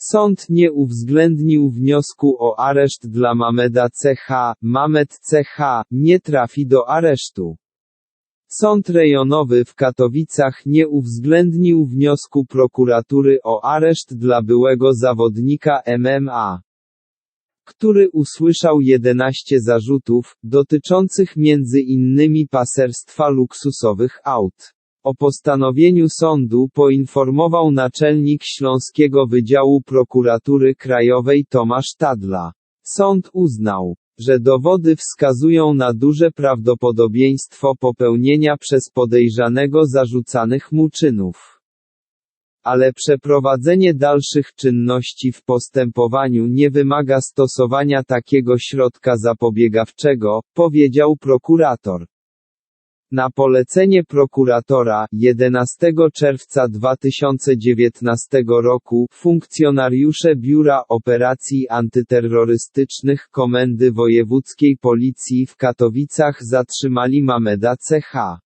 Sąd nie uwzględnił wniosku o areszt dla Mameda CH, Mamed CH nie trafi do aresztu. Sąd rejonowy w Katowicach nie uwzględnił wniosku prokuratury o areszt dla byłego zawodnika MMA, który usłyszał 11 zarzutów, dotyczących między innymi paserstwa luksusowych aut. O postanowieniu sądu poinformował naczelnik Śląskiego Wydziału Prokuratury Krajowej Tomasz Tadla. Sąd uznał, że dowody wskazują na duże prawdopodobieństwo popełnienia przez podejrzanego zarzucanych mu czynów. Ale przeprowadzenie dalszych czynności w postępowaniu nie wymaga stosowania takiego środka zapobiegawczego, powiedział prokurator. Na polecenie prokuratora, 11 czerwca 2019 roku, funkcjonariusze Biura Operacji Antyterrorystycznych Komendy Wojewódzkiej Policji w Katowicach zatrzymali Mameda CH,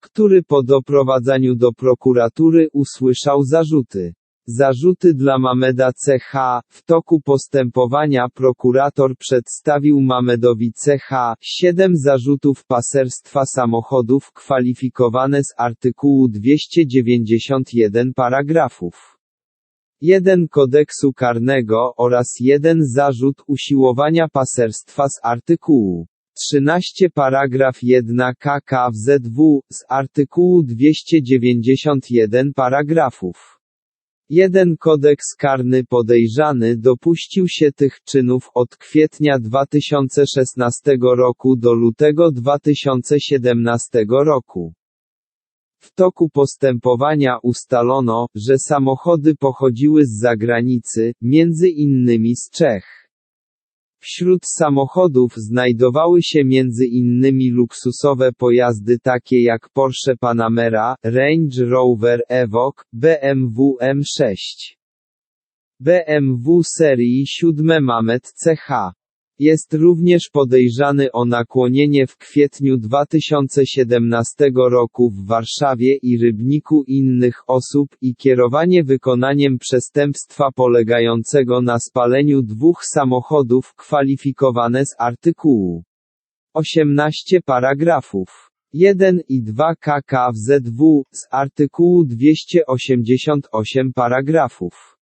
który po doprowadzaniu do prokuratury usłyszał zarzuty. Zarzuty dla Mameda CH. W toku postępowania prokurator przedstawił Mamedowi CH. 7 zarzutów paserstwa samochodów kwalifikowane z artykułu 291 paragrafów 1 kodeksu karnego oraz jeden zarzut usiłowania paserstwa z artykułu 13 paragraf 1 KKWZW z artykułu 291 paragrafów 1 Kodeks karny podejrzany dopuścił się tych czynów od kwietnia 2016 roku do lutego 2017 roku. W toku postępowania ustalono, że samochody pochodziły z zagranicy, między innymi z Czech. Wśród samochodów znajdowały się między innymi luksusowe pojazdy takie jak Porsche Panamera, Range Rover Evoque, BMW M6. BMW serii 7 Mamet CH. Jest również podejrzany o nakłonienie w kwietniu 2017 roku w Warszawie i Rybniku innych osób i kierowanie wykonaniem przestępstwa polegającego na spaleniu dwóch samochodów kwalifikowane z artykułu 18 paragrafów 1 i 2 KKWZW z artykułu 288 paragrafów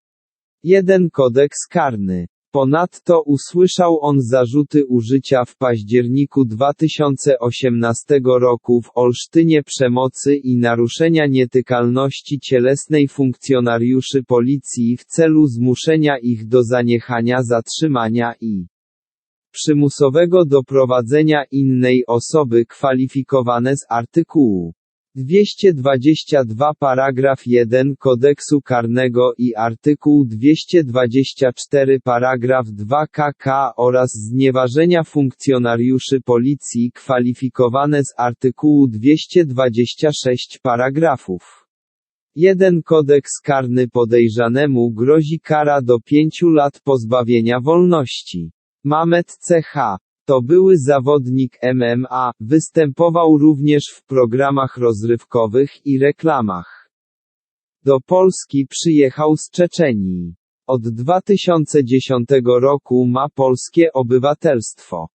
1 Kodeks karny Ponadto usłyszał on zarzuty użycia w październiku 2018 roku w Olsztynie przemocy i naruszenia nietykalności cielesnej funkcjonariuszy policji w celu zmuszenia ich do zaniechania zatrzymania i przymusowego doprowadzenia innej osoby kwalifikowane z artykułu 222 paragraf 1 Kodeksu Karnego i artykuł 224 paragraf 2 KK oraz znieważenia funkcjonariuszy policji kwalifikowane z artykułu 226 paragrafów 1 Kodeks karny podejrzanemu grozi kara do 5 lat pozbawienia wolności. Mamet CH to były zawodnik MMA, występował również w programach rozrywkowych i reklamach. Do Polski przyjechał z Czeczenii. Od 2010 roku ma polskie obywatelstwo.